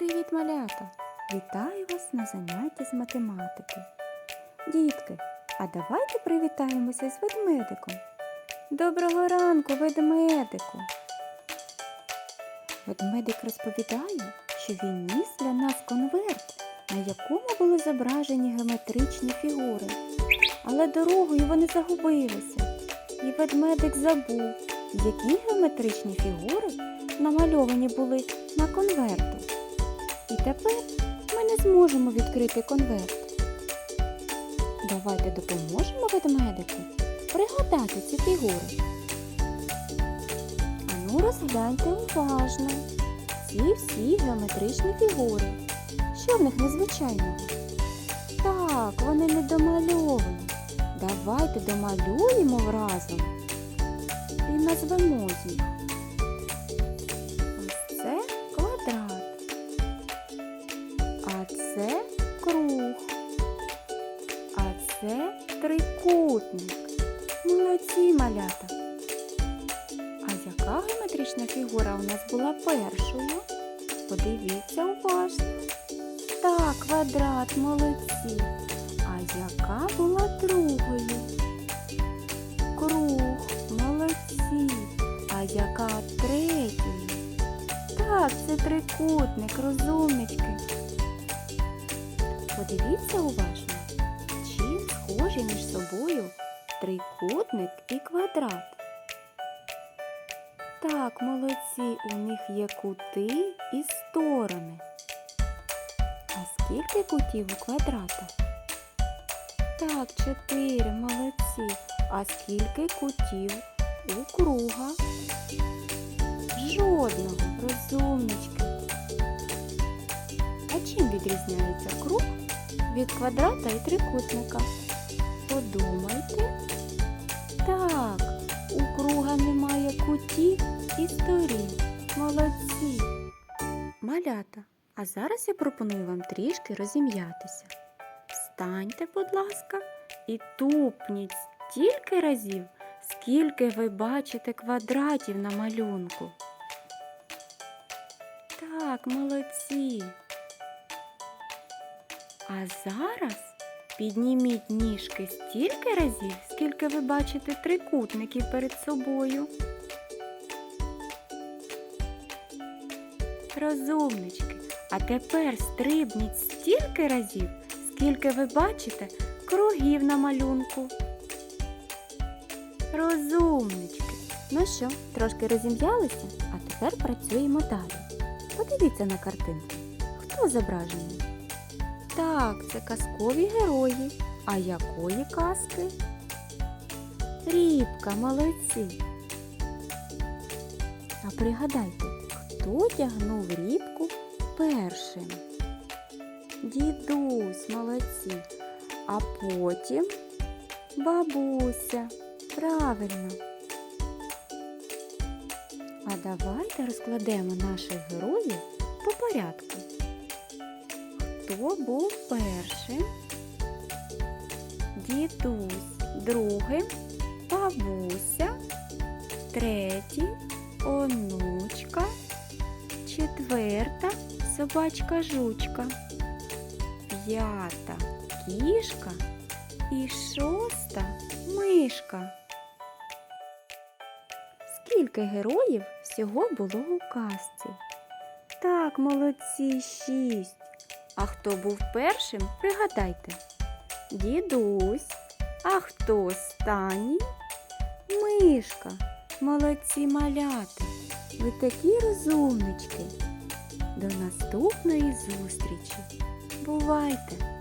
Привіт, малята! Вітаю вас на занятті з математики. Дітки, а давайте привітаємося з ведмедиком. Доброго ранку, ведмедику! Ведмедик розповідає, що він ніс для нас конверт, на якому були зображені геометричні фігури. Але дорогою вони загубилися, і ведмедик забув, які геометричні фігури намальовані були на конверту. І тепер ми не зможемо відкрити конверт. Давайте допоможемо ведмедику пригадати ці фігури. Ану розгляньте уважно ці всі геометричні фігури. Що в них незвичайного? Так, вони не домальовані. Давайте домалюємо разом і назвемо їх. Трикутник. Молодці малята. А яка геометрична фігура у нас була першою? Подивіться уважно. Так, квадрат, молодці. А яка була другою? Круг, молодці. А яка третьою? Так, це трикутник, розумнички. Подивіться уважно, схожі між собою трикутник і квадрат. Так, молодці, у них є кути і сторони. А скільки кутів у квадрата? Так, чотири, молодці. А скільки кутів у круга? Жодного, розумнички. А чим відрізняється круг від квадрата і трикутника? Молодці. Малята, а зараз я пропоную вам трішки розім'ятися. Встаньте, будь ласка, і тупніть стільки разів, скільки ви бачите квадратів на малюнку. Так, молодці. А зараз підніміть ніжки стільки разів, скільки ви бачите трикутників перед собою. Розумнички. А тепер стрибніть стільки разів, скільки ви бачите кругів на малюнку. Розумнички. Ну що, трошки розім'ялися, а тепер працюємо далі. Подивіться на картинку. Хто зображений? Так, це казкові герої. А якої казки? Рібка, молодці. А пригадайте, хто тягнув рібку першим? Дідусь, молодці. А потім бабуся. Правильно. А давайте розкладемо наших героїв по порядку. Хто був першим? Дідусь, другим бабуся, третій онучка, четверта собачка жучка, п'ята кішка і шоста мишка. Скільки героїв всього було у казці? Так, молодці, шість. А хто був першим, пригадайте. Дідусь. А хто останній? Мишка. Молодці малята. Ви такі розумнички. До наступної зустрічі. Бувайте!